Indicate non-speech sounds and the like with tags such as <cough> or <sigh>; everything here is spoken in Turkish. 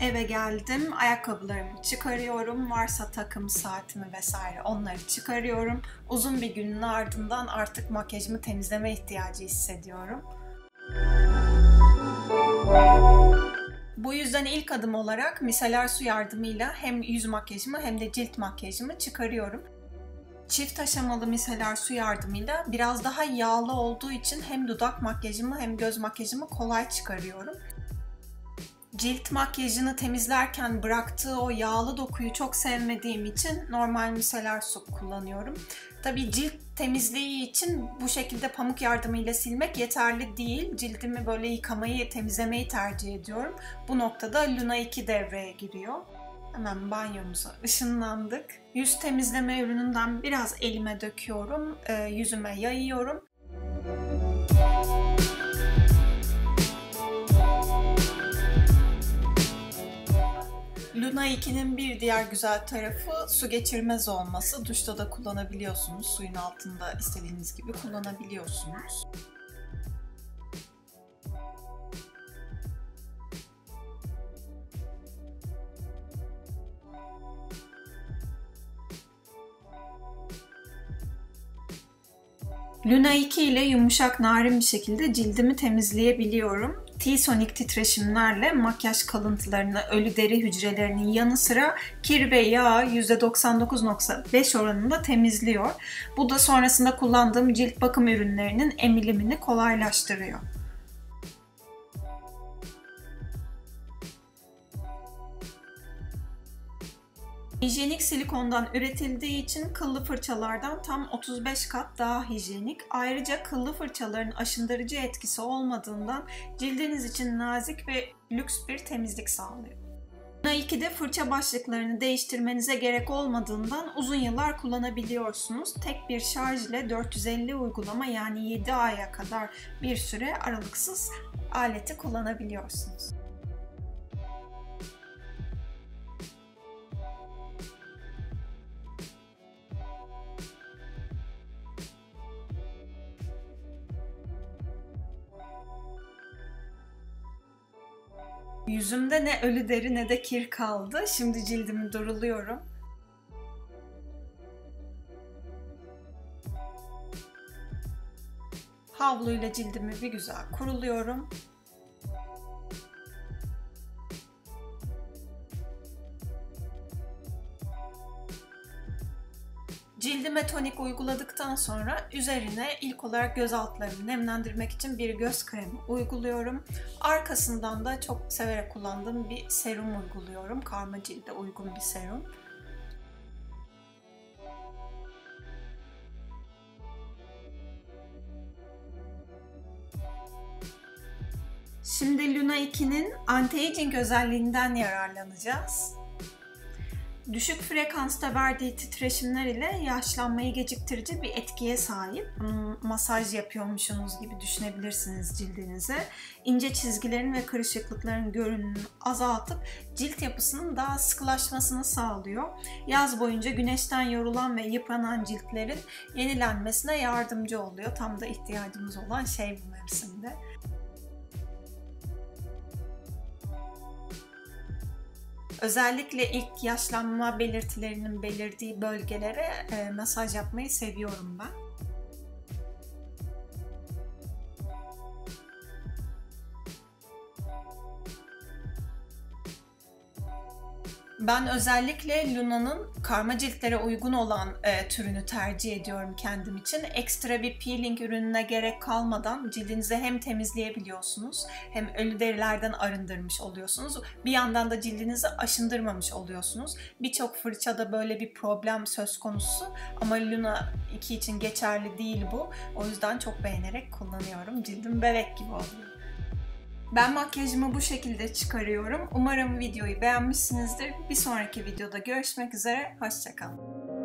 Eve geldim, ayakkabılarımı çıkarıyorum, varsa takım saatimi vesaire onları çıkarıyorum. Uzun bir günün ardından artık makyajımı temizleme ihtiyacı hissediyorum. Bu yüzden ilk adım olarak miseler su yardımıyla hem yüz makyajımı hem de cilt makyajımı çıkarıyorum. Çift aşamalı miseler su yardımıyla biraz daha yağlı olduğu için hem dudak makyajımı hem göz makyajımı kolay çıkarıyorum cilt makyajını temizlerken bıraktığı o yağlı dokuyu çok sevmediğim için normal miseler su kullanıyorum. Tabi cilt temizliği için bu şekilde pamuk yardımıyla silmek yeterli değil. Cildimi böyle yıkamayı, temizlemeyi tercih ediyorum. Bu noktada Luna 2 devreye giriyor. Hemen banyomuza <laughs> ışınlandık. Yüz temizleme ürününden biraz elime döküyorum, yüzüme yayıyorum. Luna 2'nin bir diğer güzel tarafı su geçirmez olması. Duşta da kullanabiliyorsunuz. Suyun altında istediğiniz gibi kullanabiliyorsunuz. Luna 2 ile yumuşak narin bir şekilde cildimi temizleyebiliyorum. T-Sonic titreşimlerle makyaj kalıntılarını, ölü deri hücrelerinin yanı sıra kir ve yağ %99.5 oranında temizliyor. Bu da sonrasında kullandığım cilt bakım ürünlerinin emilimini kolaylaştırıyor. Hijyenik silikondan üretildiği için kıllı fırçalardan tam 35 kat daha hijyenik. Ayrıca kıllı fırçaların aşındırıcı etkisi olmadığından cildiniz için nazik ve lüks bir temizlik sağlıyor. Buna 2'de fırça başlıklarını değiştirmenize gerek olmadığından uzun yıllar kullanabiliyorsunuz. Tek bir şarj ile 450 uygulama yani 7 aya kadar bir süre aralıksız aleti kullanabiliyorsunuz. Yüzümde ne ölü deri ne de kir kaldı. Şimdi cildimi duruluyorum. Havluyla cildimi bir güzel kuruluyorum. Cildime tonik uyguladıktan sonra üzerine ilk olarak göz altlarını nemlendirmek için bir göz kremi uyguluyorum. Arkasından da çok severek kullandığım bir serum uyguluyorum. Karma cilde uygun bir serum. Şimdi Luna 2'nin anti-aging özelliğinden yararlanacağız. Düşük frekansta verdiği titreşimler ile yaşlanmayı geciktirici bir etkiye sahip. Masaj yapıyormuşsunuz gibi düşünebilirsiniz cildinize. İnce çizgilerin ve kırışıklıkların görünümünü azaltıp cilt yapısının daha sıkılaşmasını sağlıyor. Yaz boyunca güneşten yorulan ve yıpranan ciltlerin yenilenmesine yardımcı oluyor. Tam da ihtiyacımız olan şey bu mevsimde. Özellikle ilk yaşlanma belirtilerinin belirdiği bölgelere e, masaj yapmayı seviyorum ben. Ben özellikle Luna'nın karma ciltlere uygun olan e, türünü tercih ediyorum kendim için. Ekstra bir peeling ürününe gerek kalmadan cildinizi hem temizleyebiliyorsunuz hem ölü derilerden arındırmış oluyorsunuz. Bir yandan da cildinizi aşındırmamış oluyorsunuz. Birçok fırçada böyle bir problem söz konusu ama Luna 2 için geçerli değil bu. O yüzden çok beğenerek kullanıyorum. Cildim bebek gibi oluyor. Ben makyajımı bu şekilde çıkarıyorum. Umarım videoyu beğenmişsinizdir. Bir sonraki videoda görüşmek üzere. Hoşçakalın.